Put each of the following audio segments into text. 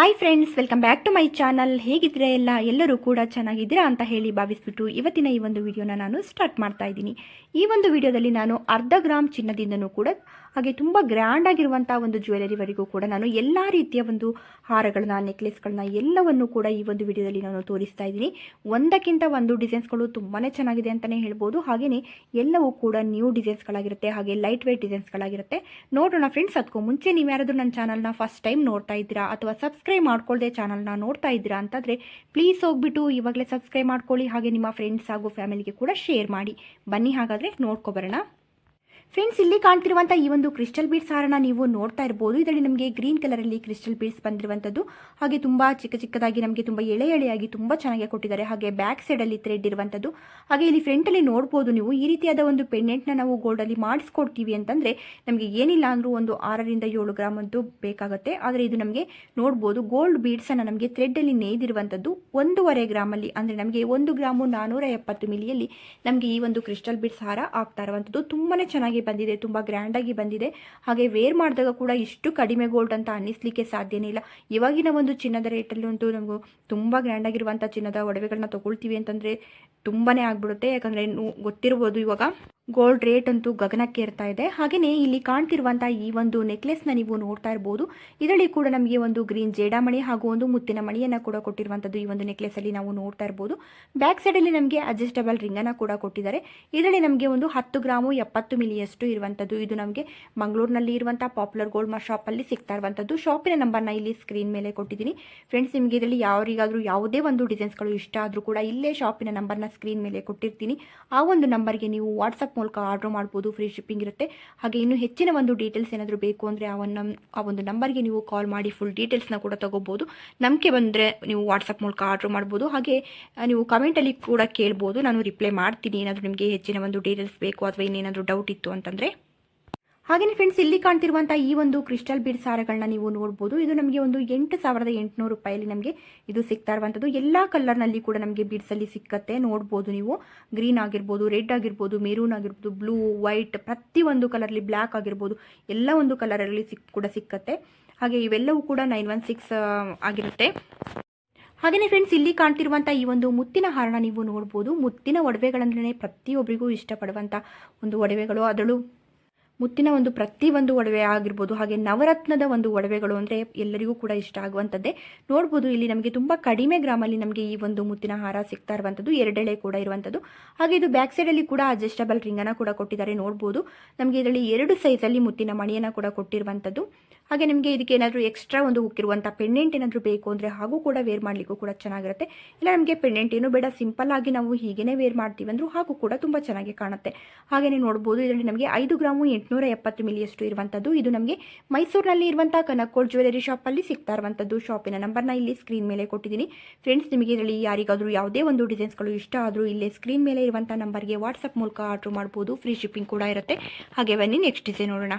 Hi friends welcome back to my channel ಹೇಗಿದ್ರೆ ಎಲ್ಲ ಎಲ್ಲರೂ ಕೂಡ ಚೆನ್ನಾಗಿದ್ದೀರಾ ಅಂತ ಹೇಳಿ ಭಾವಿಸ್ಬಿಟ್ಟು ಇವತ್ತಿನ ಈ ಒಂದು ವಿಡಿಯೋನ ನಾನು ಸ್ಟಾರ್ಟ್ ಮಾಡ್ತಾ ಇದ್ದೀನಿ. ಈ ಒಂದು ವಿಡಿಯೋದಲ್ಲಿ ನಾನು ಅರ್ಧ ಗ್ರಾಮ್ ಚಿನ್ನದಿಂದನೂ ಕೂಡ ಹಾಗೆ ತುಂಬ ಗ್ರ್ಯಾಂಡ್ ಆಗಿರುವಂಥ ಒಂದು ಜ್ಯುವೆಲರಿವರೆಗೂ ಕೂಡ ನಾನು ಎಲ್ಲ ರೀತಿಯ ಒಂದು ಹಾರಗಳನ್ನ ನೆಕ್ಲೆಸ್ಗಳನ್ನ ಎಲ್ಲವನ್ನು ಕೂಡ ಈ ಒಂದು ವಿಡಿಯೋದಲ್ಲಿ ನಾನು ತೋರಿಸ್ತಾ ಇದ್ದೀನಿ. ಒಂದಕ್ಕಿಂತ ಒಂದು ಡಿಸೈನ್ಸ್ಗಳು ತುಂಬಾ ಚೆನ್ನಾಗಿದೆ ಅಂತಲೇ ಹೇಳ್ಬೋದು. ಹಾಗೆಯೇ ಎಲ್ಲವೂ ಕೂಡ ನ್ಯೂ ಡಿಸೈನ್ಸ್ಗಳಾಗಿರುತ್ತೆ ಹಾಗೆ ಲೈಟ್ ವೇಟ್ ಡಿಸೈನ್ಸ್ಗಳಾಗಿರುತ್ತೆ ನೋಡೋಣ ಫ್ರೆಂಡ್ಸ್ ಅದಕ್ಕೂ ಮುಂಚೆ ನೀವು ಯಾರಾದರೂ ನನ್ನ ಚಾನಲ್ನ ಫಸ್ಟ್ ಟೈಮ್ ನೋಡ್ತಾ ಇದ್ದೀರಾ ಅಥವಾ ಸಬ್ಸ್ಕ್ರೈಬ್ ಮಾಡ್ಕೊಳ್ಳದೆ ಚಾನಲ್ನ ನೋಡ್ತಾ ಇದ್ದೀರಾ ಅಂತಂದರೆ ಪ್ಲೀಸ್ ಹೋಗ್ಬಿಟ್ಟು ಇವಾಗಲೇ ಸಬ್ಸ್ಕ್ರೈಬ್ ಮಾಡ್ಕೊಳ್ಳಿ, ಹಾಗೆ ನಿಮ್ಮ ಫ್ರೆಂಡ್ಸ್ ಹಾಗೂ ಫ್ಯಾಮಿಲಿಗೆ ಕೂಡ ಶೇರ್ ಮಾಡಿ. ಬನ್ನಿ ಹಾಗಾದರೆ ನೋಡ್ಕೊಬರೋಣ ಫ್ರೆಂಡ್ಸ್ ಇಲ್ಲಿ ಕಾಣ್ತಿರುವಂತಹ ಈ ಒಂದು ಕ್ರಿಸ್ಟಲ್ ಬೀಡ್ಸ್ ಹಾರನ ನೀವು ನೋಡ್ತಾ ಇರಬಹುದು ಇದರಲ್ಲಿ ನಮಗೆ ಗ್ರೀನ್ ಕಲರ್ ಅಲ್ಲಿ ಕ್ರಿಸ್ಟಲ್ ಬೀಡ್ಸ್ ಬಂದಿರುವಂತದ್ದು. ಹಾಗೆ ತುಂಬಾ ಚಿಕ್ಕ ಚಿಕ್ಕದಾಗಿ ನಮಗೆ ತುಂಬಾ ಎಳೆ ಎಳೆಯಾಗಿ ತುಂಬಾ ಚೆನ್ನಾಗಿ ಕೊಟ್ಟಿದ್ದಾರೆ. ಹಾಗೆ ಬ್ಯಾಕ್ ಸೈಡ್ ಅಲ್ಲಿ ಥ್ರೆಡ್ ಇರುವಂತದ್ದು. ಹಾಗೆ ಇಲ್ಲಿ ಫ್ರಂಟಲ್ಲಿ ನೋಡಬಹುದು ನೀವು. ಈ ರೀತಿಯಾದ ಒಂದು ಪೆಂಡೆಂಟ್ನ ನಾವು ಗೋಲ್ಡಲ್ಲಿ ಮಾಡಿಸ್ಕೊಡ್ತೀವಿ ಅಂತಂದ್ರೆ ನಮಗೆ ಏನಿಲ್ಲ ಅಂದರೂ ಒಂದು ಆರರಿಂದ ಏಳು ಗ್ರಾಮ್ ಅಂತೂ ಬೇಕಾಗುತ್ತೆ. ಆದರೆ ಇದು ನಮಗೆ ನೋಡಬಹುದು ಗೋಲ್ಡ್ ಬೀಡ್ಸ್ ಅನ್ನ ನಮಗೆ ಥ್ರೆಡ್ ಅಲ್ಲಿ ನೇಯ್ದಿರುವಂತದ್ದು ಒಂದೂವರೆ ಗ್ರಾಮಲ್ಲಿ ಅಂದ್ರೆ ನಮಗೆ ಒಂದು ಗ್ರಾಮು ನಾನೂರ ಎಪ್ಪತ್ತು ಮಿಲಿಯಲ್ಲಿ ನಮಗೆ ಈ ಒಂದು ಕ್ರಿಸ್ಟಲ್ ಬೀಡ್ಸ್ ಹಾರ ಆಗ್ತಾ ಇರುವಂತದ್ದು. ತುಂಬಾನೇ ಚೆನ್ನಾಗಿ ಬಂದಿದೆ, ತುಂಬ ಗ್ರ್ಯಾಂಡಾಗಿ ಬಂದಿದೆ. ಹಾಗೆ ವೇರ್ ಮಾಡಿದಾಗ ಕೂಡ ಇಷ್ಟು ಕಡಿಮೆ ಗೋಲ್ಡ್ ಅಂತ ಅನ್ನಿಸ್ಲಿಕ್ಕೆ ಸಾಧ್ಯನೇ ಇಲ್ಲ. ಇವಾಗಿನ ಒಂದು ಚಿನ್ನದ ರೇಟಲ್ಲಿ ಅಂತೂ ನಮಗೂ ತುಂಬ ಗ್ರ್ಯಾಂಡಾಗಿರುವಂಥ ಚಿನ್ನದ ಒಡವೆಗಳನ್ನ ತೊಗೊಳ್ತೀವಿ ಅಂತಂದರೆ ತುಂಬಾ ಆಗ್ಬಿಡುತ್ತೆ. ಯಾಕಂದರೆ ಗೊತ್ತಿರ್ಬೋದು ಇವಾಗ ಗೋಲ್ಡ್ ರೇಟ್ ಅಂತೂ ಗಗನಕ್ಕೆ ಇರ್ತಾ ಇದೆ. ಹಾಗೆಯೇ ಇಲ್ಲಿ ಕಾಣ್ತಿರುವಂಥ ಈ ಒಂದು ನೆಕ್ಲೆಸ್ನ ನೀವು ನೋಡ್ತಾ ಇರ್ಬೋದು. ಇದರಲ್ಲಿ ಕೂಡ ನಮಗೆ ಒಂದು ಗ್ರೀನ್ ಜೇಡಾಮಣಿ ಹಾಗೂ ಒಂದು ಮುತ್ತಿನ ಮಣಿಯನ್ನು ಕೂಡ ಕೊಟ್ಟಿರುವಂಥದ್ದು ಈ ಒಂದು ನೆಕ್ಲೆಸಲ್ಲಿ ನಾವು ನೋಡ್ತಾ ಇರ್ಬೋದು. ಬ್ಯಾಕ್ ಸೈಡಲ್ಲಿ ನಮಗೆ ಅಡ್ಜಸ್ಟಬಲ್ ರಿಂಗನ್ನು ಕೂಡ ಕೊಟ್ಟಿದ್ದಾರೆ. ಇದರಲ್ಲಿ ನಮಗೆ ಒಂದು ಹತ್ತು ಗ್ರಾಮು ಎಪ್ಪತ್ತು ಮಿಲಿಯಷ್ಟು ಇರುವಂಥದ್ದು ಇದು ನಮಗೆ ಮಂಗಳೂರಿನಲ್ಲಿ ಇರುವಂಥ ಪಾಪ್ಯುಲರ್ ಗೋಲ್ಡ್ ಮಾರ್ ಶಾಪಲ್ಲಿ ಸಿಗ್ತಾ ಇರುವಂಥದ್ದು ಶಾಪಿನ ನಂಬರ್ನ ಇಲ್ಲಿ ಸ್ಕ್ರೀನ್ ಮೇಲೆ ಕೊಟ್ಟಿದ್ದೀನಿ. ಫ್ರೆಂಡ್ಸ್ ನಿಮಗೆ ಇದರಲ್ಲಿ ಯಾರಿಗಾದರೂ ಯಾವುದೇ ಒಂದು ಡಿಸೈನ್ಸ್ಗಳು ಇಷ್ಟ ಆದರೂ ಕೂಡ ಇಲ್ಲೇ ಶಾಪಿನ ನಂಬರ್ನ ಸ್ಕ್ರೀನ್ ಮೇಲೆ ಕೊಟ್ಟಿರ್ತೀನಿ. ಆ ಒಂದು ನಂಬರ್ಗೆ ನೀವು ವಾಟ್ಸಪ್ ಮೂಲಕ ಆರ್ಡರ್ ಮಾಡ್ಬೋದು. ಫ್ರೀ ಶಿಪ್ಪಿಂಗ್ ಇರುತ್ತೆ. ಹಾಗೆ ಇನ್ನೂ ಹೆಚ್ಚಿನ ಒಂದು ಡೀಟೇಲ್ಸ್ ಏನಾದರೂ ಬೇಕು ಅಂದರೆ ಆ ಒಂದು ಆ ಒಂದು ನಂಬರ್ಗೆ ನೀವು ಕಾಲ್ ಮಾಡಿ ಫುಲ್ ಡೀಟೇಲ್ಸ್ನ ಕೂಡ ತೊಗೋಬೋದು. ನಂಬಿಕೆ ಬಂದರೆ ನೀವು ವಾಟ್ಸಪ್ ಮೂಲಕ ಆರ್ಡರ್ ಮಾಡ್ಬೋದು. ಹಾಗೆ ನೀವು ಕಮೆಂಟಲ್ಲಿ ಕೂಡ ಕೇಳ್ಬೋದು. ನಾನು ರಿಪ್ಲೈ ಮಾಡ್ತೀನಿ. ಏನಾದರೂ ನಿಮಗೆ ಹೆಚ್ಚಿನ ಒಂದು ಡೀಟೇಲ್ಸ್ ಬೇಕು ಅಥವಾ ಇನ್ನೇನಾದರೂ ಡೌಟ್ ಇತ್ತು ಅಂತಂದರೆ? ಹಾಗೆಯೇ ಫ್ರೆಂಡ್ಸ್ ಇಲ್ಲಿ ಕಾಣ್ತಿರುವಂಥ ಈ ಒಂದು ಕ್ರಿಸ್ಟಲ್ ಬೀಡ್ ಸಾರಗಳನ್ನ ನೀವು ನೋಡ್ಬೋದು. ಇದು ನಮಗೆ ಒಂದು ಎಂಟು ಸಾವಿರದ ಎಂಟುನೂರು ರೂಪಾಯಲ್ಲಿ ನಮಗೆ ಇದು ಸಿಗ್ತಾ ಇರುವಂಥದ್ದು ಎಲ್ಲ ಕಲರ್ನಲ್ಲಿ ಕೂಡ ನಮಗೆ ಬೀಡ್ಸಲ್ಲಿ ಸಿಕ್ಕತ್ತೆ. ನೋಡ್ಬೋದು ನೀವು. ಗ್ರೀನ್ ಆಗಿರ್ಬೋದು ರೆಡ್ ಆಗಿರ್ಬೋದು ಮೆರೂನ್ ಆಗಿರ್ಬೋದು ಬ್ಲೂ ವೈಟ್ ಪ್ರತಿಯೊಂದು ಕಲರ್ಲಿ ಬ್ಲ್ಯಾಕ್ ಆಗಿರ್ಬೋದು. ಎಲ್ಲ ಒಂದು ಕಲರಲ್ಲಿ ಸಿಕ್, ಕೂಡ ಸಿಕ್ಕತ್ತೆ. ಹಾಗೆ ಇವೆಲ್ಲವೂ ಕೂಡ ನೈನ್ ಒನ್ ಸಿಕ್ಸ್ ಆಗಿರುತ್ತೆ. ಹಾಗೆಯೇ ಫ್ರೆಂಡ್ಸ್ ಇಲ್ಲಿ ಕಾಣ್ತಿರುವಂಥ ಈ ಒಂದು ಮುತ್ತಿನ ಹಾರನ ನೀವು ನೋಡ್ಬೋದು. ಮುತ್ತಿನ ಒಡವೆಗಳಂದ್ರೆ ಪ್ರತಿಯೊಬ್ಬರಿಗೂ ಇಷ್ಟಪಡುವಂಥ ಒಂದು ಒಡವೆಗಳು. ಅದರಲ್ಲೂ ಮುತ್ತಿನ ಒಂದು ಪ್ರತಿಯೊಂದು ಒಡವೆ ಆಗಿರ್ಬೋದು, ಹಾಗೆ ನವರತ್ನದ ಒಂದು ಒಡವೆಗಳು ಅಂದರೆ ಎಲ್ಲರಿಗೂ ಕೂಡ ಇಷ್ಟ ಆಗುವಂಥದ್ದೇ. ನೋಡ್ಬೋದು, ಇಲ್ಲಿ ನಮಗೆ ತುಂಬ ಕಡಿಮೆ ಗ್ರಾಮಲ್ಲಿ ನಮಗೆ ಈ ಒಂದು ಮುತ್ತಿನ ಹಾರ ಸಿಗ್ತಾ ಇರುವಂಥದ್ದು, ಎರಡೆಳೆ ಕೂಡ ಇರುವಂಥದ್ದು. ಹಾಗೆ ಇದು ಬ್ಯಾಕ್ ಸೈಡಲ್ಲಿ ಕೂಡ ಅಡ್ಜಸ್ಟಬಲ್ ರಿಂಗನ್ನು ಕೂಡ ಕೊಟ್ಟಿದ್ದಾರೆ, ನೋಡ್ಬೋದು. ನಮಗೆ ಇದರಲ್ಲಿ ಎರಡು ಸೈಜಲ್ಲಿ ಮುತ್ತಿನ ಮಣಿಯನ್ನು ಕೂಡ ಕೊಟ್ಟಿರುವಂಥದ್ದು. ಹಾಗೆ ನಿಮಗೆ ಇದಕ್ಕೆ ಏನಾದರೂ ಎಕ್ಸ್ಟ್ರಾ ಒಂದು ಹುಕ್ಕಿರುವಂಥ ಪೆಂಡೆಂಟ್ ಏನಾದರೂ ಬೇಕು ಅಂದರೆ ಹಾಗೂ ಕೂಡ ವೇರ್ ಮಾಡಲಿಕ್ಕೂ ಕೂಡ ಚೆನ್ನಾಗಿರುತ್ತೆ. ಇಲ್ಲ, ನಮಗೆ ಪೆಂಡೆಂಟ್ ಏನು ಬೇಡ ಸಿಂಪಲ್ ಆಗಿ ನಾವು ಹೀಗೇ ವೇರ್ ಮಾಡ್ತೀವಿ ಅಂದರೂ ಹಾಗೂ ಕೂಡ ತುಂಬ ಚೆನ್ನಾಗಿ ಕಾಣುತ್ತೆ. ಹಾಗೆಯೇ ನೋಡ್ಬೋದು, ಇದರಲ್ಲಿ ನಮಗೆ ಐದು ಗ್ರಾಮು ಎಂಟುನೂರ ಎಪ್ಪತ್ತು ಮಿಲಿಯಷ್ಟು ಇರುವಂಥದ್ದು. ಇದು ನಮಗೆ ಮೈಸೂರಿನಲ್ಲಿ ಇರುವಂಥ ಕನಕೋಲ್ ಜ್ಯುವೆಲರಿ ಶಾಪಲ್ಲಿ ಸಿಗ್ತಾ ಇರುವಂಥದ್ದು. ಶಾಪಿನ ನಂಬರ್ನ ಇಲ್ಲಿ ಸ್ಕ್ರೀನ್ ಮೇಲೆ ಕೊಟ್ಟಿದ್ದೀನಿ. ಫ್ರೆಂಡ್ಸ್ ನಿಮಗೆ ಇದರಲ್ಲಿ ಯಾರಿಗಾದರೂ ಯಾವುದೇ ಒಂದು ಡಿಸೈನ್ಸ್ಗಳು ಇಷ್ಟ ಆದರೂ ಇಲ್ಲೇ ಸ್ಕ್ರೀನ್ ಮೇಲೆ ಇರುವಂಥ ನಂಬರ್ಗೆ ವಾಟ್ಸಪ್ ಮೂಲಕ ಆರ್ಡ್ರ್ ಮಾಡ್ಬೋದು. ಫ್ರೀ ಶಿಪ್ಪಿಂಗ್ ಕೂಡ ಇರುತ್ತೆ. ಹಾಗೆ ಬನ್ನಿ ನೆಕ್ಸ್ಟ್ ಡಿಸೈನ್ ನೋಡೋಣ.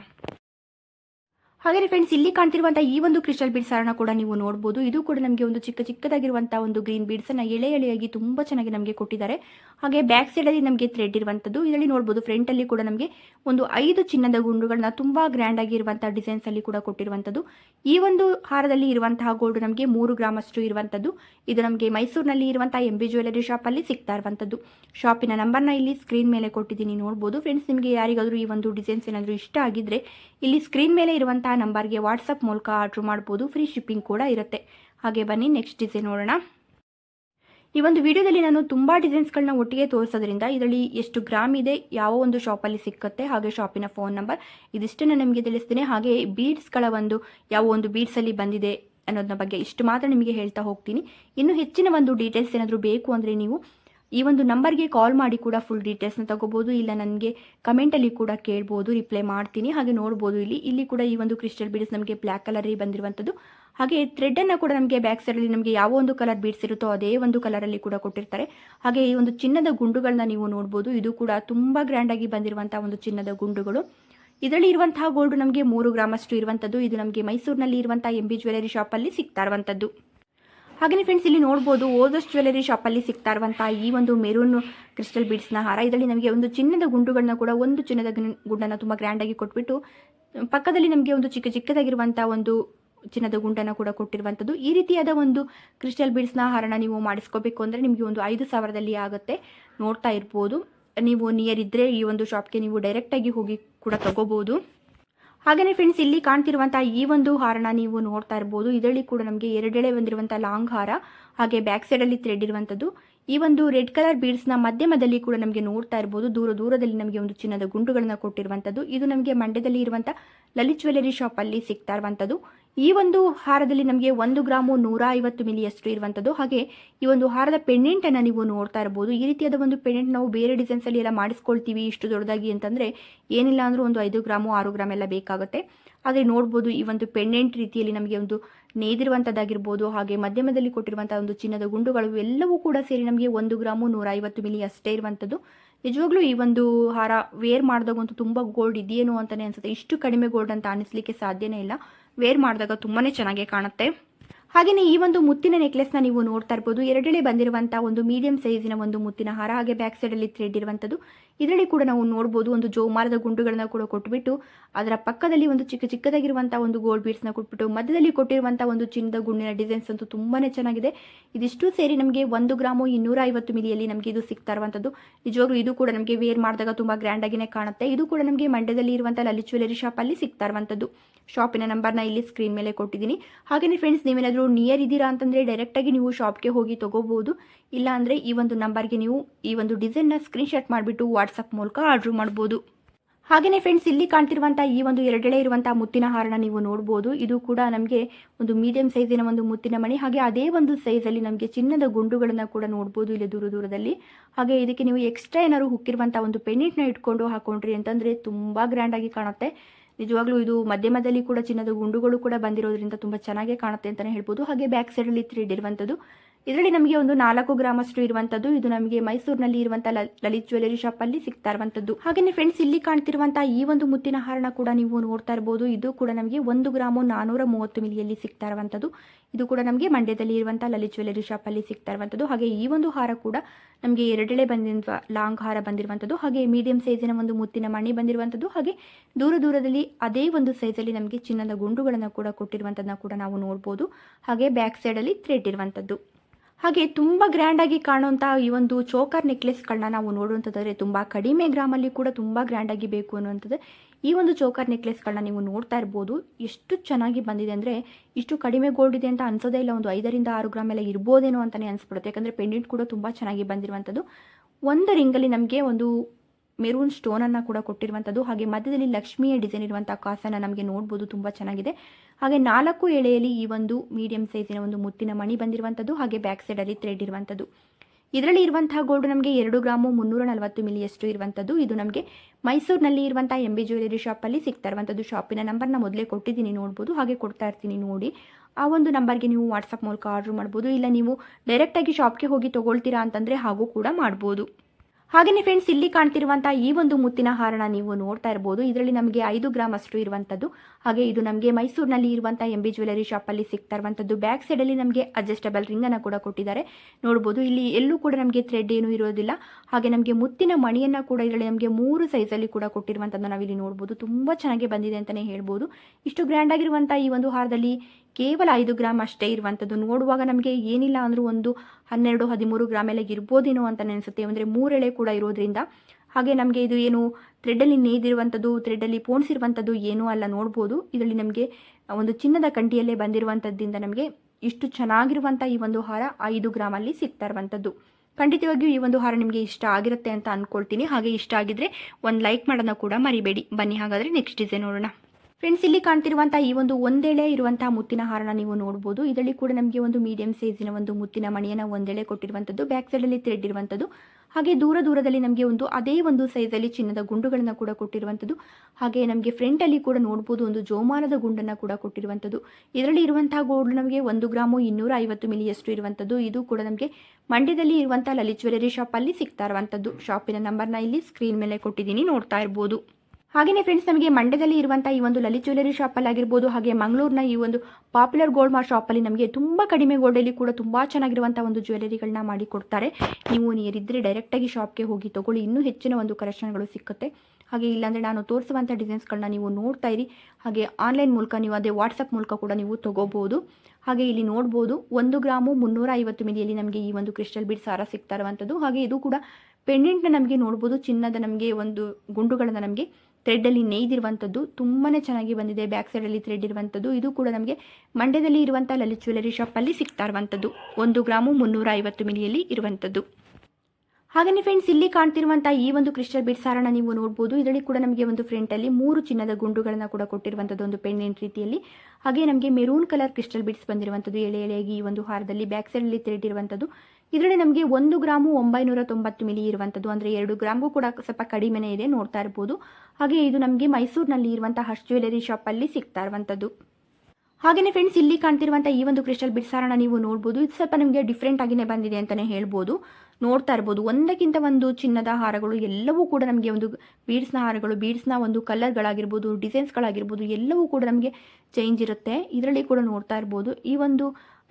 ಹಾಗೆ ಫ್ರೆಂಡ್ಸ್ ಇಲ್ಲಿ ಕಾಣ್ತಿರುವಂತಹ ಈ ಒಂದು ಕ್ರಿಸ್ಟಲ್ ಬೀಡ್ಸ್ ಅನ್ನ ಕೂಡ ನೀವು ನೋಡಬಹುದು ಇದು ಕೂಡ ನಮಗೆ ಒಂದು ಚಿಕ್ಕ ಚಿಕ್ಕದಾಗಿರುವಂತಹ ಒಂದು ಗ್ರೀನ್ ಬೀಡ್ಸ್ ಅನ್ನ ಎಳೆ ಎಳೆಯಾಗಿ ತುಂಬಾ ಚೆನ್ನಾಗಿ ನಮಗೆ ಕೊಟ್ಟಿದ್ದಾರೆ. ಹಾಗೆ ಬ್ಯಾಕ್ ಸೈಡ್ ಅಲ್ಲಿ ನಮಗೆ ಥ್ರೆಡ್ ಇರುವಂತದ್ದು. ಇದರಲ್ಲಿ ನೋಡಬಹುದು ಫ್ರಂಟ್ ಅಲ್ಲಿ ಕೂಡ ನಮಗೆ ಒಂದು ಐದು ಚಿನ್ನದ ಗುಂಡುಗಳನ್ನ ತುಂಬಾ ಗ್ರ್ಯಾಂಡ್ ಆಗಿರುವಂತಹ ಡಿಸೈನ್ಸ್ ಅಲ್ಲಿ ಕೂಡ ಕೊಟ್ಟಿರುವಂತದ್ದು. ಈ ಒಂದು ಹಾರದಲ್ಲಿ ಇರುವಂತಹ ಗೋಲ್ಡ್ ನಮಗೆ ಮೂರು ಗ್ರಾಮ್ ಅಷ್ಟು ಇರುವಂತದ್ದು. ಇದು ನಮಗೆ ಮೈಸೂರಿನಲ್ಲಿ ಇರುವಂತಹ ಎಂ ಬಿ ಜ್ಯುವೆಲರಿ ಅಲ್ಲಿ ಸಿಗ್ತಾ ಇರುವಂತದ್ದು. ಶಾಪಿನ ನಂಬರ್ನ ಇಲ್ಲಿ ಸ್ಕ್ರೀನ್ ಮೇಲೆ ಕೊಟ್ಟಿದ್ದೀನಿ ನೋಡಬಹುದು ಫ್ರೆಂಡ್ಸ್ ನಿಮಗೆ ಯಾರಿಗಾದರೂ ಈ ಒಂದು ಡಿಸೈನ್ಸ್ ಏನಾದರೂ ಇಷ್ಟ ಆಗಿದ್ರೆ, ಇಲ್ಲಿ ಸ್ಕ್ರೀನ್ ಮೇಲೆ ಇರುವಂತಹ ನಂಬರ್ಗೆ ವಾಟ್ಸಪ್ ಮೂಲಕ ಆರ್ಡ್ರ್ ಮಾಡ್ಬೋದು. ಫ್ರೀ ಶಿಪ್ಪಿಂಗ್ ಕೂಡ ಇರುತ್ತೆ. ಹಾಗೆ ಬನ್ನಿ, ನೆಕ್ಸ್ಟ್ ಡಿಸೈನ್ ನೋಡೋಣ. ಈ ಒಂದು ವಿಡಿಯೋದಲ್ಲಿ ನಾನು ತುಂಬ ಡಿಸೈನ್ಸ್ಗಳನ್ನ ಒಟ್ಟಿಗೆ ತೋರಿಸೋದ್ರಿಂದ ಇದರಲ್ಲಿ ಎಷ್ಟು ಗ್ರಾಮ್ ಇದೆ, ಯಾವ ಒಂದು ಶಾಪಲ್ಲಿ ಸಿಕ್ಕತ್ತೆ, ಹಾಗೆ ಶಾಪಿನ ಫೋನ್ ನಂಬರ್ ಇದಿಷ್ಟನ್ನು ನಿಮಗೆ ತಿಳಿಸ್ತೀನಿ. ಹಾಗೆ ಬೀಡ್ಸ್ಗಳ ಒಂದು ಯಾವ ಒಂದು ಬೀಡ್ಸಲ್ಲಿ ಬಂದಿದೆ ಅನ್ನೋದನ್ನ ಬಗ್ಗೆ ಇಷ್ಟು ಮಾತ್ರ ನಿಮಗೆ ಹೇಳ್ತಾ ಹೋಗ್ತೀನಿ. ಇನ್ನು ಹೆಚ್ಚಿನ ಒಂದು ಡೀಟೇಲ್ಸ್ ಏನಾದರೂ ಬೇಕು ಅಂದರೆ ನೀವು ಈ ಒಂದು ನಂಬರ್ಗೆ ಕಾಲ್ ಮಾಡಿ ಕೂಡ ಫುಲ್ ಡೀಟೇಲ್ಸ್ನ ತಗೋಬೋದು. ಇಲ್ಲ ನನಗೆ ಕಮೆಂಟಲ್ಲಿ ಕೂಡ ಕೇಳ್ಬೋದು ರಿಪ್ಲೈ ಮಾಡ್ತೀನಿ. ಹಾಗೆ ನೋಡ್ಬೋದು ಇಲ್ಲಿ. ಇಲ್ಲಿ ಕೂಡ ಈ ಒಂದು ಕ್ರಿಸ್ಟಲ್ ಬೀಡ್ಸ್ ನಮಗೆ ಬ್ಲ್ಯಾಕ್ ಕಲರಲ್ಲಿ ಬಂದಿರುವಂಥದ್ದು. ಹಾಗೆ ಥ್ರೆಡ್ಡನ್ನು ಕೂಡ ನಮಗೆ ಬ್ಯಾಕ್ ಸೈಡಲ್ಲಿ ನಮಗೆ ಯಾವ ಒಂದು ಕಲರ್ ಬೀಡ್ಸ್ ಇರುತ್ತೋ ಅದೇ ಒಂದು ಕಲರಲ್ಲಿ ಕೂಡ ಕೊಟ್ಟಿರ್ತಾರೆ. ಹಾಗೆ ಈ ಒಂದು ಚಿನ್ನದ ಗುಂಡುಗಳನ್ನ ನೀವು ನೋಡ್ಬೋದು. ಇದು ಕೂಡ ತುಂಬ ಗ್ರ್ಯಾಂಡಾಗಿ ಬಂದಿರುವಂಥ ಒಂದು ಚಿನ್ನದ ಗುಂಡುಗಳು. ಇದರಲ್ಲಿ ಇರುವಂತಹ ಗೋಲ್ಡ್ ನಮಗೆ ಮೂರು ಗ್ರಾಮಷ್ಟು ಇರುವಂಥದ್ದು. ಇದು ನಮಗೆ ಮೈಸೂರಿನಲ್ಲಿ ಇರುವಂಥ ಎಂ ಬಿ ಜ್ಯುವೆಲರಿ ಶಾಪಲ್ಲಿ ಸಿಗ್ತಾ ಇರುವಂಥದ್ದು. ಹಾಗೆಯೇ ಫ್ರೆಂಡ್ಸ್ ಇಲ್ಲಿ ನೋಡ್ಬೋದು ಓದಸ್ ಜ್ಯುವೆಲರಿ ಶಾಪಲ್ಲಿ ಸಿಗ್ತಾ ಇರುವಂಥ ಈ ಒಂದು ಮೆರೂನ್ ಕ್ರಿಸ್ಟಲ್ ಬೀಡ್ಸ್ನ ಹಾರ. ಇದರಲ್ಲಿ ನಮಗೆ ಒಂದು ಚಿನ್ನದ ಗುಂಡುಗಳನ್ನ ಕೂಡ, ಒಂದು ಚಿನ್ನದ ಗುಂಡನ್ನು ತುಂಬ ಗ್ರ್ಯಾಂಡಾಗಿ ಕೊಟ್ಬಿಟ್ಟು, ಪಕ್ಕದಲ್ಲಿ ನಮಗೆ ಒಂದು ಚಿಕ್ಕ ಚಿಕ್ಕದಾಗಿರುವಂಥ ಒಂದು ಚಿನ್ನದ ಗುಂಡನ್ನು ಕೂಡ ಕೊಟ್ಟಿರುವಂಥದ್ದು. ಈ ರೀತಿಯಾದ ಒಂದು ಕ್ರಿಸ್ಟಲ್ ಬೀಡ್ಸ್ನ ಹಾರನ ನೀವು ಮಾಡಿಸ್ಕೋಬೇಕು ಅಂದರೆ ನಿಮಗೆ ಒಂದು ಐದು ಸಾವಿರದಲ್ಲಿ ಆಗುತ್ತೆ. ನೋಡ್ತಾ ಇರ್ಬೋದು. ನೀವು ನಿಯರ್ ಇದ್ದರೆ ಈ ಒಂದು ಶಾಪ್ಗೆ ನೀವು ಡೈರೆಕ್ಟಾಗಿ ಹೋಗಿ ಕೂಡ ತಗೋಬೋದು. ಹಾಗೆಯೇ ಫ್ರೆಂಡ್ಸ್ ಇಲ್ಲಿ ಕಾಣ್ತಿರುವಂತಹ ಈ ಒಂದು ಹಾರನ ನೀವು ನೋಡ್ತಾ ಇರ್ಬೋದು. ಇದರಲ್ಲಿ ಕೂಡ ನಮಗೆ ಎರಡೆಳೆ ಬಂದಿರುವಂಥ ಲಾಂಗ್ ಹಾರ, ಹಾಗೆ ಬ್ಯಾಕ್ ಸೈಡಲ್ಲಿ ಥ್ರೆಡ್ ಇರುವಂತದ್ದು. ಈ ಒಂದು ರೆಡ್ ಕಲರ್ ಬೀಡ್ಸ್ನ ಮಧ್ಯಮದಲ್ಲಿ ಕೂಡ ನಮಗೆ ನೋಡ್ತಾ ಇರ್ಬೋದು. ದೂರ ದೂರದಲ್ಲಿ ನಮಗೆ ಒಂದು ಚಿನ್ನದ ಗುಂಡುಗಳನ್ನ ಕೊಟ್ಟಿರುವಂತದ್ದು. ಇದು ನಮಗೆ ಮಂಡ್ಯದಲ್ಲಿ ಇರುವಂಥ ಲಲಿತ್ ಜ್ಯುವೆಲರಿ ಶಾಪಲ್ಲಿ ಸಿಗ್ತಾ ಇರುವಂಥದ್ದು ಈ ಒಂದು ಹಾರದಲ್ಲಿ ನಮಗೆ ಒಂದು ಗ್ರಾಮು ನೂರ ಐವತ್ತು ಮಿಲಿಯಷ್ಟು ಇರುವಂಥದ್ದು. ಹಾಗೆ ಈ ಒಂದು ಹಾರದ ಪೆಂಡೆಂಟನ್ನು ನೀವು ನೋಡ್ತಾ ಇರ್ಬೋದು. ಈ ರೀತಿಯಾದ ಒಂದು ಪೆಂಡೆಂಟ್ ನಾವು ಬೇರೆ ಡಿಸೈನ್ಸಲ್ಲಿ ಎಲ್ಲ ಮಾಡಿಸ್ಕೊಳ್ತೀವಿ ಇಷ್ಟು ದೊಡ್ಡದಾಗಿ ಅಂತಂದರೆ ಏನಿಲ್ಲ ಅಂದರೂ ಒಂದು ಐದು ಗ್ರಾಮು, ಆರು ಗ್ರಾಮ್ ಎಲ್ಲ ಬೇಕಾಗುತ್ತೆ. ಆದರೆ ನೋಡ್ಬೋದು ಈ ಒಂದು ಪೆಂಡೆಂಟ್ ರೀತಿಯಲ್ಲಿ ನಮಗೆ ಒಂದು ನೇದಿರುವಂಥದ್ದಾಗಿರ್ಬೋದು. ಹಾಗೆ ಮಧ್ಯಮದಲ್ಲಿ ಕೊಟ್ಟಿರುವಂಥ ಒಂದು ಚಿನ್ನದ ಗುಂಡುಗಳು ಎಲ್ಲವೂ ಕೂಡ ಸೇರಿ ನಮಗೆ ಒಂದು ಗ್ರಾಮು ನೂರ ಐವತ್ತು ಮಿಲಿ ಅಷ್ಟೇ ಇರುವಂಥದ್ದು. ನಿಜವಾಗ್ಲೂ ಈ ಒಂದು ಹಾರ ವೇರ್ ಮಾಡಿದಾಗಂತೂ ತುಂಬ ಗೋಲ್ಡ್ ಇದೆಯೇನೋ ಅಂತಲೇ ಅನಿಸುತ್ತೆ. ಇಷ್ಟು ಕಡಿಮೆ ಗೋಲ್ಡ್ ಅಂತ ಅನಿಸ್ಲಿಕ್ಕೆ ಸಾಧ್ಯನೇ ಇಲ್ಲ. ವೇರ್ ಮಾಡಿದಾಗ ತುಂಬಾ ಚೆನ್ನಾಗಿ ಕಾಣುತ್ತೆ. ಹಾಗೆಯೇ ಈ ಒಂದು ಮುತ್ತಿನ ನೆಕ್ಲೆಸ್ನ ನೀವು ನೋಡ್ತಾ ಇರ್ಬೋದು. ಎರಡೆಳೆ ಬಂದಿರುವಂಥ ಒಂದು ಮೀಡಿಯಂ ಸೈಜಿನ ಒಂದು ಮುತ್ತಿನ ಹಾರ, ಹಾಗೆ ಬ್ಯಾಕ್ ಸೈಡಲ್ಲಿ ಥ್ರೆಡ್ ಇರುವಂಥದ್ದು ಇದರಲ್ಲಿ ಕೂಡ ನಾವು ನೋಡ್ಬೋದು ಒಂದು ಜೋಮಾರದ ಗುಂಡುಗಳನ್ನ ಕೂಡ ಕೊಟ್ಬಿಟ್ಟು ಅದರ ಪಕ್ಕದಲ್ಲಿ ಒಂದು ಚಿಕ್ಕ ಚಿಕ್ಕದಾಗಿರುವಂತಹ ಒಂದು ಗೋಲ್ಡ್ ಬೀಡ್ಸ್ನ ಕೊಟ್ಬಿಟ್ಟು ಮಧ್ಯದಲ್ಲಿ ಕೊಟ್ಟಿರುವಂತಹ ಒಂದು ಚಿನ್ನದ ಗುಂಡಿನ ಡಿಸೈನ್ಸ್ ಅಂತೂ ತುಂಬಾನೇ ಚೆನ್ನಾಗಿದೆ. ಇದಿಷ್ಟು ಸೇರಿ ನಮಗೆ ಒಂದು ಗ್ರಾಮು ಇನ್ನೂರ ಐವತ್ತು ಮಿಲಿಯಲ್ಲಿ ನಮಗೆ ಇದು ಸಿಗ್ತಾ ಇರುವಂಥದ್ದು ನಿಜವಾಗ್ಲೂ ಇದು ಕೂಡ ನಮಗೆ ವೇರ್ ಮಾಡಿದಾಗ ತುಂಬಾ ಗ್ರ್ಯಾಂಡ್ ಆಗಿನೇ ಕಾಣುತ್ತೆ. ಇದು ಕೂಡ ನಮಗೆ ಮಂಡ್ಯದಲ್ಲಿ ಇರುವಂಥ ಲಲಿತ್ ಜ್ಯುವೆಲರಿ ಅಲ್ಲಿ ಸಿಗ್ತಾ ಇರುವಂಥದ್ದು ಶಾಪಿನ ನ ಇಲ್ಲಿ ಸ್ಕ್ರೀನ್ ಮೇಲೆ ಕೊಟ್ಟಿದ್ದೀನಿ. ಹಾಗೆಯೇ ಫ್ರೆಂಡ್ಸ್ ನೀವೇನಾದ್ರೂ ನಿಯರ್ ಇದ್ದೀರಾ ಡೈರೆಕ್ಟ್ ಆಗಿ ನೀವು ಶಾಪ್ಗೆ ಹೋಗಿ ತಗೋಬಹುದು ಇಲ್ಲ ಅಂದ್ರೆ ಈ ಒಂದು ನಂಬರ್ಗೆ ನೀವು ಈ ಒಂದು ಡಿಸೈನ್ ಸ್ಕ್ರೀನ್ ಶಾಟ್ ಮಾಡಿಬಿಟ್ಟು ವಾಟ್ಸಪ್ ಮೂಲಕ ಆರ್ಡರ್ ಮಾಡ್ಬೋದು. ಹಾಗೆಯೇ ಫ್ರೆಂಡ್ಸ್ ಇಲ್ಲಿ ಕಾಣ್ತಿರುವಂಥ ಈ ಒಂದು ಎರಡೆಳೆ ಇರುವಂಥ ಮುತ್ತಿನ ಹಾರನ ನೀವು ನೋಡ್ಬೋದು. ಇದು ಕೂಡ ನಮಗೆ ಒಂದು ಮೀಡಿಯಂ ಸೈಜಿನ ಒಂದು ಮುತ್ತಿನ ಮಣಿ ಹಾಗೆ ಅದೇ ಒಂದು ಸೈಜಲ್ಲಿ ನಮಗೆ ಚಿನ್ನದ ಗುಂಡುಗಳನ್ನು ಕೂಡ ನೋಡ್ಬೋದು ಇಲ್ಲಿ ದೂರ ದೂರದಲ್ಲಿ. ಹಾಗೆ ಇದಕ್ಕೆ ನೀವು ಎಕ್ಸ್ಟ್ರಾ ಏನಾದ್ರು ಹುಕ್ಕಿರುವಂಥ ಒಂದು ಪೆಂಡೆಂಟ್ನ ಇಟ್ಕೊಂಡು ಹಾಕೊಂಡ್ರಿ ಅಂತಂದರೆ ತುಂಬ ಗ್ರ್ಯಾಂಡಾಗಿ ಕಾಣುತ್ತೆ. ನಿಜವಾಗ್ಲೂ ಇದು ಮಧ್ಯಮದಲ್ಲಿ ಕೂಡ ಚಿನ್ನದ ಗುಂಡುಗಳು ಕೂಡ ಬಂದಿರೋದ್ರಿಂದ ತುಂಬ ಚೆನ್ನಾಗೇ ಕಾಣುತ್ತೆ ಅಂತಲೇ ಹೇಳ್ಬೋದು. ಹಾಗೆ ಬ್ಯಾಕ್ ಸೈಡಲ್ಲಿ ತ್ರೀಡ್ ಇರುವಂಥದ್ದು ಇದರಲ್ಲಿ ನಮಗೆ ಒಂದು ನಾಲ್ಕು ಗ್ರಾಮಷ್ಟು ಇರುವಂತದ್ದು. ಇದು ನಮಗೆ ಮೈಸೂರಿನಲ್ಲಿ ಇರುವಂತಹ ಲಲಿತ್ ಜ್ಯುವೆಲರಿ ಅಲ್ಲಿ ಸಿಗ್ತಾ ಇರುವಂತದ್ದು. ಹಾಗೆ ಫ್ರೆಂಡ್ಸ್ ಇಲ್ಲಿ ಕಾಣ್ತಿರುವಂತಹ ಈ ಒಂದು ಮುತ್ತಿನ ಹಾರನ ಕೂಡ ನೀವು ನೋಡ್ತಾ ಇರಬಹುದು ಇದು ಕೂಡ ನಮಗೆ ಒಂದು ಗ್ರಾಮು ನಾನೂರ ಮೂವತ್ತು ಮಿಲಿಯಲ್ಲಿ ಸಿಗ್ತಾ ಇರುವಂತದ್ದು. ಇದು ಕೂಡ ನಮಗೆ ಮಂಡ್ಯದಲ್ಲಿ ಇರುವಂತಹ ಲಲಿತ್ ಜ್ಯುವೆಲರಿ ಶಾಪ್ ಅಲ್ಲಿ ಸಿಗ್ತಾ ಇರುವಂತದ್ದು. ಹಾಗೆ ಈ ಒಂದು ಹಾರ ಕೂಡ ನಮಗೆ ಎರಡೆಳೆ ಬಂದಿರುವ, ಲಾಂಗ್ ಹಾರ ಬಂದಿರುವಂತದ್ದು. ಹಾಗೆ ಮೀಡಿಯಂ ಸೈಜಿನ ಒಂದು ಮುತ್ತಿನ ಮಣಿ ಬಂದಿರುವಂತದ್ದು. ಹಾಗೆ ದೂರ ದೂರದಲ್ಲಿ ಅದೇ ಒಂದು ಸೈಜ್ ಅಲ್ಲಿ ನಮಗೆ ಚಿನ್ನದ ಗುಂಡುಗಳನ್ನು ಕೂಡ ಕೊಟ್ಟಿರುವಂತದನ್ನ ಕೂಡ ನಾವು ನೋಡಬಹುದು ಹಾಗೆ ಬ್ಯಾಕ್ ಸೈಡ್ ಅಲ್ಲಿ ಥ್ರೆಡ್ ಇರುವಂಥದ್ದು ಹಾಗೆ ತುಂಬ ಗ್ರ್ಯಾಂಡಾಗಿ ಕಾಣುವಂಥ ಈ ಒಂದು ಚೋಕರ್ ನೆಕ್ಲೆಸ್ಗಳನ್ನ ನಾವು ನೋಡುವಂಥದ್ದಾದರೆ ತುಂಬ ಕಡಿಮೆ ಗ್ರಾಮಲ್ಲಿ ಕೂಡ ತುಂಬ ಗ್ರ್ಯಾಂಡಾಗಿ ಬೇಕು ಅನ್ನುವಂಥದ್ದು. ಈ ಒಂದು ಚೋಕರ್ ನೆಕ್ಲೆಸ್ಗಳನ್ನ ನೀವು ನೋಡ್ತಾ ಇರ್ಬೋದು. ಎಷ್ಟು ಚೆನ್ನಾಗಿ ಬಂದಿದೆ ಅಂದರೆ ಇಷ್ಟು ಕಡಿಮೆ ಗೋಲ್ಡ್ ಇದೆ ಅಂತ ಅನ್ಸೋದೇ ಇಲ್ಲ. ಒಂದು ಐದರಿಂದ ಆರು ಗ್ರಾಮ್ ಎಲ್ಲ ಇರ್ಬೋದೇನೋ ಅಂತಲೇ ಅನ್ಸ್ಬಿಡುತ್ತೆ. ಯಾಕಂದರೆ ಪೆಂಡೆಂಟ್ ಕೂಡ ತುಂಬ ಚೆನ್ನಾಗಿ ಬಂದಿರುವಂಥದ್ದು. ಒಂದು ರಿಂಗಲ್ಲಿ ನಮಗೆ ಒಂದು ಮೆರೂನ್ ಸ್ಟೋನನ್ನು ಕೂಡ ಕೊಟ್ಟಿರುವಂಥದ್ದು ಹಾಗೆ ಮಧ್ಯದಲ್ಲಿ ಲಕ್ಷ್ಮಿಯ ಡಿಸೈನ್ ಇರುವಂತಹ ಕಾಸನ್ನು ನಮಗೆ ನೋಡಬಹುದು ತುಂಬಾ ಚೆನ್ನಾಗಿದೆ. ಹಾಗೆ ನಾಲ್ಕು ಎಳೆಯಲ್ಲಿ ಈ ಒಂದು ಮೀಡಿಯಂ ಸೈಜಿನ ಒಂದು ಮುತ್ತಿನ ಮಣಿ ಬಂದಿರುವಂಥದ್ದು ಹಾಗೆ ಬ್ಯಾಕ್ ಸೈಡಲ್ಲಿ ಥ್ರೆಡ್ ಇರುವಂಥದ್ದು ಇದರಲ್ಲಿ ಇರುವಂತಹ ಗೋಲ್ಡ್ ನಮಗೆ ಎರಡು ಗ್ರಾಮು ಮುನ್ನೂರ ನಲವತ್ತು ಮಿಲಿಯಷ್ಟು ಇರುವಂಥದ್ದು ಇದು ನಮಗೆ ಮೈಸೂರಿನಲ್ಲಿ ಇರುವಂತಹ ಎಂ ಬಿ ಜ್ಯುವೆಲರಿ ಅಲ್ಲಿ ಸಿಗ್ತಾ ಇರುವಂಥದ್ದು ಶಾಪಿನ ನಂಬರ್ನ ಮೊದಲೇ ಕೊಟ್ಟಿದ್ದೀನಿ ನೋಡಬಹುದು ಹಾಗೆ ಕೊಡ್ತಾ ಇರ್ತೀನಿ, ನೋಡಿ. ಆ ಒಂದು ನಂಬರ್ಗೆ ನೀವು ವಾಟ್ಸಪ್ ಮೂಲಕ ಆರ್ಡ್ರ್ ಮಾಡ್ಬೋದು. ಇಲ್ಲ ನೀವು ಡೈರೆಕ್ಟಾಗಿ ಶಾಪ್ಗೆ ಹೋಗಿ ತಗೊಳ್ತೀರಾ ಅಂತಂದರೆ ಹಾಗೂ ಕೂಡ ಮಾಡ್ಬೋದು. ಹಾಗೆಯೇ ಫ್ರೆಂಡ್ಸ್ ಇಲ್ಲಿ ಕಾಣ್ತಿರುವಂತಹ ಈ ಒಂದು ಮುತ್ತಿನ ಹಾರನ ನೀವು ನೋಡ್ತಾ ಇರಬಹುದು ಇದರಲ್ಲಿ ನಮಗೆ ಐದು ಗ್ರಾಮ್ ಅಷ್ಟು ಇರುವಂತದ್ದು. ಹಾಗೆ ಇದು ನಮಗೆ ಮೈಸೂರಿನಲ್ಲಿ ಇರುವಂತಹ ಎಂ ಬಿ ಜ್ಯುವೆಲರಿ ಅಲ್ಲಿ ಸಿಗ್ತಾ ಇರುವಂತದ್ದು. ಬ್ಯಾಕ್ ಅಲ್ಲಿ ನಮಗೆ ಅಡ್ಜಸ್ಟಬಲ್ ರಿಂಗ್ ಅನ್ನ ಕೂಡ ಕೊಟ್ಟಿದ್ದಾರೆ. ನೋಡಬಹುದು ಇಲ್ಲಿ ಎಲ್ಲೂ ಕೂಡ ನಮಗೆ ಥ್ರೆಡ್ ಏನು ಇರೋದಿಲ್ಲ. ಹಾಗೆ ನಮಗೆ ಮುತ್ತಿನ ಮಣಿಯನ್ನ ಕೂಡ ಇದರಲ್ಲಿ ನಮಗೆ ಮೂರು ಸೈಜ್ ಅಲ್ಲಿ ಕೂಡ ಕೊಟ್ಟಿರುವಂತದ್ದು ನಾವಿಲ್ಲಿ ನೋಡಬಹುದು ತುಂಬಾ ಚೆನ್ನಾಗಿ ಬಂದಿದೆ ಅಂತಾನೆ ಹೇಳ್ಬೋದು. ಇಷ್ಟು ಗ್ರ್ಯಾಂಡ್ ಆಗಿರುವಂತಹ ಈ ಒಂದು ಹಾರದಲ್ಲಿ ಕೇವಲ ಐದು ಗ್ರಾಮ್ ಅಷ್ಟೇ ಇರುವಂಥದ್ದು ನೋಡುವಾಗ ನಮಗೆ ಏನಿಲ್ಲ ಅಂದರೂ ಒಂದು ಹನ್ನೆರಡು, ಹದಿಮೂರು ಗ್ರಾಮ್ ಎಲ್ಲ ಇರ್ಬೋದೇನೋ ಅಂತ ಅನಿಸುತ್ತೆ ಅಂದರೆ ಮೂರೆಳೆ ಕೂಡ ಇರೋದ್ರಿಂದ. ಹಾಗೆ ನಮಗೆ ಇದು ಏನು ಥ್ರೆಡ್ಡಲ್ಲಿ ನೇಯ್ದಿರುವಂಥದ್ದು ಥ್ರೆಡ್ಡಲ್ಲಿ ಪೋಣಿಸಿರುವಂಥದ್ದು ಏನೂ ಅಲ್ಲ ನೋಡ್ಬೋದು. ಇದರಲ್ಲಿ ನಮಗೆ ಒಂದು ಚಿನ್ನದ ಕಂಟಿಯಲ್ಲೇ ಬಂದಿರುವಂಥದ್ದಿಂದ ನಮಗೆ ಇಷ್ಟು ಚೆನ್ನಾಗಿರುವಂಥ ಈ ಒಂದು ಹಾರ ಐದು ಗ್ರಾಮಲ್ಲಿ ಸಿಗ್ತಾ ಇರುವಂಥದ್ದು ಖಂಡಿತವಾಗಿಯೂ ಈ ಒಂದು ಹಾರ ನಿಮಗೆ ಇಷ್ಟ ಆಗಿರುತ್ತೆ ಅಂತ ಅಂದ್ಕೊಳ್ತೀನಿ ಹಾಗೆ ಇಷ್ಟ ಆಗಿದ್ರೆ ಒಂದು ಲೈಕ್ ಮಾಡೋದನ್ನ ಕೂಡ ಮರಿಬೇಡಿ. ಬನ್ನಿ ಹಾಗಾದರೆ ನೆಕ್ಸ್ಟ್ ಡಿಸೈನ್ ನೋಡೋಣ. ಫ್ರೆಂಡ್ಸ್ ಇಲ್ಲಿ ಕಾಣ್ತಿರುವಂತಹ ಈ ಒಂದು ಒಂದೆಳೆ ಇರುವಂತಹ ಮುತ್ತಿನ ಹಾರನ ನೀವು ನೋಡಬಹುದು ಇದರಲ್ಲಿ ಕೂಡ ನಮಗೆ ಒಂದು ಮೀಡಿಯಂ ಸೈಜಿನ ಒಂದು ಮುತ್ತಿನ ಮಣಿಯನ್ನು ಒಂದೆಳೆ ಕೊಟ್ಟಿರುವಂಥದ್ದು. ಬ್ಯಾಕ್ ಸೈಡಲ್ಲಿ ಥ್ರೆಡ್ ಇರುವಂಥದ್ದು. ಹಾಗೆ ದೂರ ದೂರದಲ್ಲಿ ನಮಗೆ ಒಂದು ಅದೇ ಒಂದು ಸೈಜಲ್ಲಿ ಚಿನ್ನದ ಗುಂಡುಗಳನ್ನು ಕೂಡ ಕೊಟ್ಟಿರುವಂಥದ್ದು. ಹಾಗೆ ನಮಗೆ ಫ್ರಂಟಲ್ಲಿ ಕೂಡ ನೋಡಬಹುದು ಒಂದು ಜೋಮಾನದ ಗುಂಡನ್ನು ಕೂಡ ಕೊಟ್ಟಿರುವಂಥದ್ದು. ಇದರಲ್ಲಿ ಇರುವಂತಹ ಗೋಲ್ಡ್ ನಮಗೆ ಒಂದು ಗ್ರಾಮು ಇನ್ನೂರ ಐವತ್ತು ಮಿಲಿಯಷ್ಟು ಇರುವಂಥದ್ದು. ಇದು ಕೂಡ ನಮಗೆ ಮಂಡ್ಯದಲ್ಲಿ ಇರುವಂಥ ಲಲಿತ್ ಜ್ಯುವೆಲರಿ ಶಾಪಲ್ಲಿ ಸಿಗ್ತಾ ಇರುವಂಥದ್ದು. ಶಾಪಿನ ನಂಬರ್ನ ಇಲ್ಲಿ ಸ್ಕ್ರೀನ್ ಮೇಲೆ ಕೊಟ್ಟಿದ್ದೀನಿ, ನೋಡ್ತಾ ಇರ್ಬೋದು. ಹಾಗೆಯೇ ಫ್ರೆಂಡ್ಸ್ ನಮಗೆ ಮಂಡ್ಯದಲ್ಲಿ ಇರುವಂಥ ಈ ಒಂದು ಲಲಿತ್ ಜ್ಯುವೆಲರಿ ಶಾಪಲ್ಲಿ ಆಗಿರ್ಬೋದು, ಹಾಗೆ ಮಂಗಳೂರಿನ ಈ ಒಂದು ಪಾಪ್ಯುಲರ್ ಗೋಲ್ಡ್ ಮಾರ್ ಶಾಪಲ್ಲಿ ನಮಗೆ ತುಂಬ ಕಡಿಮೆ ಗೋಲ್ಡಲ್ಲಿ ಕೂಡ ತುಂಬ ಚೆನ್ನಾಗಿರುವಂಥ ಒಂದು ಜ್ಯುವೆಲರಿಗಳನ್ನ ಮಾಡಿ ಕೊಡ್ತಾರೆ. ನೀವು ನೀರಿದ್ದರೆ ಡೈರೆಕ್ಟಾಗಿ ಶಾಪ್ಗೆ ಹೋಗಿ ತಗೊಳ್ಳಿ. ಇನ್ನೂ ಹೆಚ್ಚಿನ ಒಂದು ಕಲೆಕ್ಷನ್ಗಳು ಸಿಕ್ಕುತ್ತೆ. ಹಾಗೆ ಇಲ್ಲಾಂದರೆ ನಾನು ತೋರಿಸುವಂಥ ಡಿಸೈನ್ಸ್ಗಳನ್ನ ನೀವು ನೋಡ್ತಾ ಇರಿ. ಹಾಗೆ ಆನ್ಲೈನ್ ಮೂಲಕ ನೀವು ಅದೇ ವಾಟ್ಸಪ್ ಮೂಲಕ ಕೂಡ ನೀವು ತಗೋಬಹುದು ಹಾಗೆ ಇಲ್ಲಿ ನೋಡ್ಬೋದು, ಒಂದು ಗ್ರಾಮು ಮುನ್ನೂರ ಐವತ್ತು ಮಿಲಿಯಲ್ಲಿ ನಮಗೆ ಈ ಒಂದು ಕ್ರಿಸ್ಟಲ್ ಬೀಡ್ ಸಾರ ಸಿಗ್ತಾ ಇರುವಂಥದ್ದು ಹಾಗೆ ಇದು ಕೂಡ ಪೆಂಡೆಂಟ್ನ ನಮಗೆ ನೋಡ್ಬೋದು. ಚಿನ್ನದ ನಮಗೆ ಒಂದು ಗುಂಡುಗಳನ್ನು ನಮಗೆ ಥ್ರೆಡ್ಡಲ್ಲಿ ನೇಯ್ದಿರುವಂಥದ್ದು ತುಂಬಾ ಚೆನ್ನಾಗಿ ಬಂದಿದೆ ಬ್ಯಾಕ್ ಸೈಡಲ್ಲಿ ಥ್ರೆಡ್ ಇರುವಂಥದ್ದು. ಇದು ಕೂಡ ನಮಗೆ ಮಂಡ್ಯದಲ್ಲಿ ಇರುವಂಥ ಲಲಿತ್ ಜ್ಯುವೆಲರಿ ಶಾಪಲ್ಲಿ ಸಿಗ್ತಾ ಇರುವಂಥದ್ದು. ಒಂದು ಗ್ರಾಮು ಮುನ್ನೂರ ಐವತ್ತು ಮಿಲಿಯಲ್ಲಿ ಇರುವಂಥದ್ದು. ಹಾಗೆಯೇ ಫ್ರೆಂಡ್ಸ್ ಇಲ್ಲಿ ಕಾಣ್ತಿರುವಂಥ ಈ ಒಂದು ಕ್ರಿಸ್ಟಲ್ ಬಿಡ್ ಹಾರನ ನೀವು ನೋಡ್ಬೋದು. ಇದರಲ್ಲಿ ಕೂಡ ನಮಗೆ ಒಂದು ಫ್ರೆಂಟಲ್ಲಿ ಮೂರು ಚಿನ್ನದ ಗುಂಡುಗಳನ್ನು ಕೂಡ ಕೊಟ್ಟಿರುವಂಥದ್ದು ಒಂದು ಪೆಂಡೆಂಟ್ ರೀತಿಯಲ್ಲಿ. ಹಾಗೆ ನಮಗೆ ಮೆರೂನ್ ಕಲರ್ ಕ್ರಿಸ್ಟಲ್ ಬಿಡ್ಸ್ ಬಂದಿರುವಂಥದ್ದು. ಎಳೆ ಎಳೆಯಾಗಿ ಈ ಒಂದು ಹಾರದಲ್ಲಿ ಬ್ಯಾಕ್ ಸೈಡಲ್ಲಿ ಥ್ರೆಡ್ ಇರುವಂಥದ್ದು. ಇದರಲ್ಲಿ ನಮಗೆ ಒಂದು ಗ್ರಾಮು ಒಂಬೈನೂರ ತೊಂಬತ್ತು ಮಿಲಿ ಇರುವಂಥದ್ದು ಅಂದರೆ ಎರಡು ಗ್ರಾಮ್ಗೂ ಕೂಡ ಸ್ವಲ್ಪ ಕಡಿಮೆನೇ ಇದೆ ನೋಡ್ತಾ ಇರ್ಬೋದು. ಹಾಗೆ ಇದು ನಮಗೆ ಮೈಸೂರಿನಲ್ಲಿ ಇರುವಂಥ ಹರ್ಷ್ ಜ್ಯುವೆಲರಿ ಶಾಪಲ್ಲಿ ಸಿಗ್ತಾ ಇರುವಂಥದ್ದು ಹಾಗೆಯೇ ಫ್ರೆಂಡ್ಸ್ ಇಲ್ಲಿ ಕಾಣ್ತಿರುವಂಥ ಈ ಒಂದು ಕ್ರಿಸ್ಟಲ್ ಬಿಡ್ಸಾರಣ ನೀವು ನೋಡ್ಬೋದು. ಇದು ಸ್ವಲ್ಪ ನಮಗೆ ಡಿಫ್ರೆಂಟ್ ಆಗಿನೇ ಬಂದಿದೆ ಅಂತಲೇ ಹೇಳ್ಬೋದು. ನೋಡ್ತಾ ಇರ್ಬೋದು. ಒಂದಕ್ಕಿಂತ ಒಂದು ಚಿನ್ನದ ಹಾರಗಳು ಎಲ್ಲವೂ ಕೂಡ ನಮಗೆ ಒಂದು ಬೀಡ್ಸ್ನ ಹಾರಗಳು ಬೀಡ್ಸ್ನ ಒಂದು ಕಲರ್ಗಳಾಗಿರ್ಬೋದು ಡಿಸೈನ್ಸ್ಗಳಾಗಿರ್ಬೋದು ಎಲ್ಲವೂ ಕೂಡ ನಮಗೆ ಚೇಂಜ್ ಇರುತ್ತೆ. ಇದರಲ್ಲಿ ಕೂಡ ನೋಡ್ತಾ ಇರ್ಬೋದು. ಈ ಒಂದು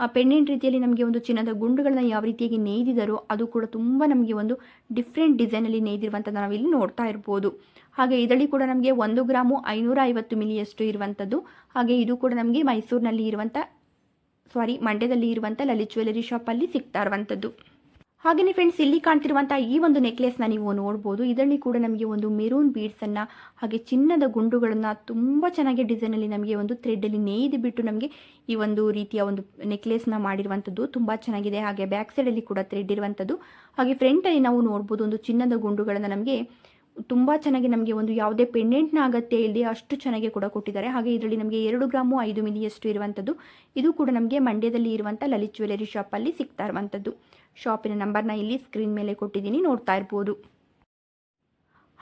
ಪೆಂಡೆಂಟ್ ರೀತಿಯಲ್ಲಿ ನಮಗೆ ಒಂದು ಚಿನ್ನದ ಗುಂಡುಗಳನ್ನ ಯಾವ ರೀತಿಯಾಗಿ ನೇಯ್ದಿದಾರೋ ಅದು ಕೂಡ ತುಂಬ ನಮಗೆ ಒಂದು ಡಿಫ್ರೆಂಟ್ ಡಿಸೈನಲ್ಲಿ ನೇಯ್ದಿರುವಂಥದ್ದು ನಾವಿಲ್ಲಿ ನೋಡ್ತಾ ಇರ್ಬೋದು. ಹಾಗೆ ಇದರಲ್ಲಿ ಕೂಡ ನಮಗೆ ಒಂದು ಗ್ರಾಮು ಐನೂರ ಐವತ್ತು ಮಿಲಿಯಷ್ಟು ಇರುವಂಥದ್ದು ಹಾಗೆ ಇದು ಕೂಡ ನಮಗೆ ಮೈಸೂರಿನಲ್ಲಿ ಇರುವಂಥ ಸಾರಿ ಮಂಡ್ಯದಲ್ಲಿ ಇರುವಂಥ ಲಲಿತ್ ಜ್ಯುವೆಲರಿ ಶಾಪಲ್ಲಿ ಸಿಗ್ತಾ ಇರುವಂಥದ್ದು ಹಾಗೆಯೇ ಫ್ರೆಂಡ್ಸ್ ಇಲ್ಲಿ ಕಾಣ್ತಿರುವಂತಹ ಈ ಒಂದು ನೆಕ್ಲೆಸ್ನ ನೀವು ನೋಡ್ಬೋದು. ಇದರಲ್ಲಿ ಕೂಡ ನಮಗೆ ಒಂದು ಮೆರೂನ್ ಬೀಡ್ಸನ್ನು ಹಾಗೆ ಚಿನ್ನದ ಗುಂಡುಗಳನ್ನು ತುಂಬ ಚೆನ್ನಾಗಿ ಡಿಸೈನಲ್ಲಿ ನಮಗೆ ಒಂದು ಥ್ರೆಡ್ಡಲ್ಲಿ ನೇಯ್ದು ಬಿಟ್ಟು ನಮಗೆ ಈ ಒಂದು ರೀತಿಯ ಒಂದು ನೆಕ್ಲೆಸ್ನ ಮಾಡಿರುವಂಥದ್ದು ತುಂಬ ಚೆನ್ನಾಗಿದೆ. ಹಾಗೆ ಬ್ಯಾಕ್ ಸೈಡಲ್ಲಿ ಕೂಡ ಥ್ರೆಡ್ ಇರುವಂಥದ್ದು. ಹಾಗೆ ಫ್ರಂಟಲ್ಲಿ ನಾವು ನೋಡ್ಬೋದು ಒಂದು ಚಿನ್ನದ ಗುಂಡುಗಳನ್ನು ನಮಗೆ ತುಂಬ ಚೆನ್ನಾಗಿ ನಮಗೆ ಒಂದು ಯಾವುದೇ ಪೆಂಡೆಂಟ್ನ ಅಗತ್ಯ ಇಲ್ಲದೆ ಅಷ್ಟು ಚೆನ್ನಾಗಿ ಕೂಡ ಕೊಟ್ಟಿದ್ದಾರೆ. ಹಾಗೆ ಇದರಲ್ಲಿ ನಮಗೆ ಎರಡು ಗ್ರಾಮು, ಐದು ಮಿಲಿಯಷ್ಟು ಇರುವಂಥದ್ದು. ಇದು ಕೂಡ ನಮಗೆ ಮಂಡ್ಯದಲ್ಲಿ ಇರುವಂಥ ಲಲಿತ್ ಜ್ಯುವೆಲರಿ ಶಾಪಲ್ಲಿ ಸಿಗ್ತಾ ಇರುವಂಥದ್ದು. ಶಾಪಿನ ನಂಬರ್ನ ಇಲ್ಲಿ ಸ್ಕ್ರೀನ್ ಮೇಲೆ ಕೊಟ್ಟಿದ್ದೀನಿ ನೋಡ್ತಾ ಇರ್ಬೋದು.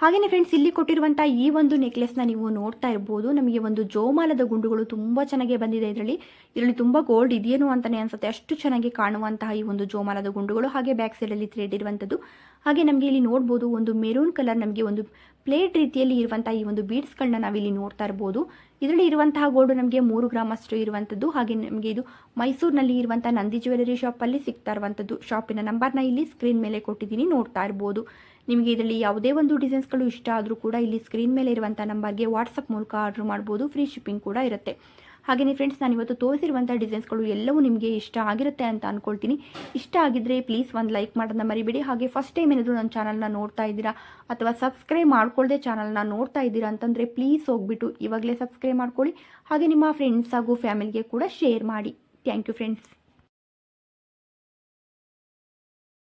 ಹಾಗೆಯೇ ಫ್ರೆಂಡ್ಸ್ ಇಲ್ಲಿ ಕೊಟ್ಟಿರುವಂಥ ಈ ಒಂದು ನೆಕ್ಲೆಸ್ನ ನೀವು ನೋಡ್ತಾ ಇರ್ಬೋದು. ನಮಗೆ ಒಂದು ಜೋಮಾಲದ ಗುಂಡುಗಳು ತುಂಬ ಚೆನ್ನಾಗಿ ಬಂದಿದೆ ಇದರಲ್ಲಿ. ಇದರಲ್ಲಿ ತುಂಬ ಗೋಲ್ಡ್ ಇದೆಯೇನು ಅಂತಲೇ ಅನಿಸುತ್ತೆ. ಅಷ್ಟು ಚೆನ್ನಾಗಿ ಕಾಣುವಂತಹ ಈ ಒಂದು ಜೋಮಾಲದ ಗುಂಡುಗಳು. ಹಾಗೆ ಬ್ಯಾಕ್ ಸೈಡಲ್ಲಿ ಥ್ರೆಡ್ ಇರುವಂಥದ್ದು ಹಾಗೆ ನಮಗೆ ಇಲ್ಲಿ ನೋಡ್ಬೋದು, ಒಂದು ಮೆರೂನ್ ಕಲರ್ ನಮಗೆ ಒಂದು ಪ್ಲೇಟ್ ರೀತಿಯಲ್ಲಿ ಇರುವಂತಹ ಈ ಒಂದು ಬೀಡ್ಸ್ಗಳನ್ನ ನಾವಿಲ್ಲಿ ನೋಡ್ತಾ ಇರ್ಬೋದು. ಇದರಲ್ಲಿ ಇರುವಂತಹ ಗೋಲ್ಡ್ ನಮಗೆ ಮೂರು ಗ್ರಾಮ್ ಅಷ್ಟು ಇರುವಂಥದ್ದು ಹಾಗೆ ನಮಗೆ ಇದು ಮೈಸೂರಿನಲ್ಲಿ ಇರುವಂಥ ನಂದಿ ಜ್ಯುವೆಲರಿ ಶಾಪಲ್ಲಿ ಸಿಗ್ತಾ ಇರುವಂಥದ್ದು ಶಾಪಿನ ನಂಬರ್ನ ಇಲ್ಲಿ ಸ್ಕ್ರೀನ್ ಮೇಲೆ ಕೊಟ್ಟಿದ್ದೀನಿ, ನೋಡ್ತಾ ಇರ್ಬೋದು. ನಿಮಗೆ ಇದರಲ್ಲಿ ಯಾವುದೇ ಒಂದು ಡಿಸೈನ್ಸ್ಗಳು ಇಷ್ಟ ಆದರೂ ಕೂಡ ಇಲ್ಲಿ ಸ್ಕ್ರೀನ್ ಮೇಲೆ ಇರುವಂಥ ನಂಬರ್ಗೆ ವಾಟ್ಸಪ್ ಮೂಲಕ ಆರ್ಡ್ರ್ ಮಾಡ್ಬೋದು. ಫ್ರೀ ಶಿಪ್ಪಿಂಗ್ ಕೂಡ ಇರುತ್ತೆ. ಹಾಗೆಯೇ ಫ್ರೆಂಡ್ಸ್ ನಾನು ಇವತ್ತು ತೋರಿಸಿರುವಂಥ ಡಿಸೈನ್ಸ್ಗಳು ಎಲ್ಲವೂ ನಿಮಗೆ ಇಷ್ಟ ಆಗಿರುತ್ತೆ ಅಂತ ಅಂದ್ಕೊಳ್ತೀನಿ ಇಷ್ಟ ಆಗಿದ್ದರೆ ಪ್ಲೀಸ್ ಒಂದು ಲೈಕ್ ಮಾಡೋದನ್ನ ಮರಿಬೇಡಿ. ಹಾಗೆ ಫಸ್ಟ್ ಟೈಮ್ ಏನಾದರೂ ನನ್ನ ಚಾನಲ್ನ ನೋಡ್ತಾ ಇದ್ದೀರಾ ಅಥವಾ ಸಬ್ಸ್ಕ್ರೈಬ್ ಮಾಡ್ಕೊಳ್ಳದೆ ಚಾನಲ್ನ ನೋಡ್ತಾ ಇದ್ದೀರಾ ಅಂತಂದರೆ ಪ್ಲೀಸ್ ಹೋಗ್ಬಿಟ್ಟು ಇವಾಗಲೇ ಸಬ್ಸ್ಕ್ರೈಬ್ ಮಾಡ್ಕೊಳ್ಳಿ. ಹಾಗೆ ನಿಮ್ಮ ಫ್ರೆಂಡ್ಸ್ ಹಾಗೂ ಫ್ಯಾಮಿಲಿಗೆ ಕೂಡ ಶೇರ್ ಮಾಡಿ. Thank you friends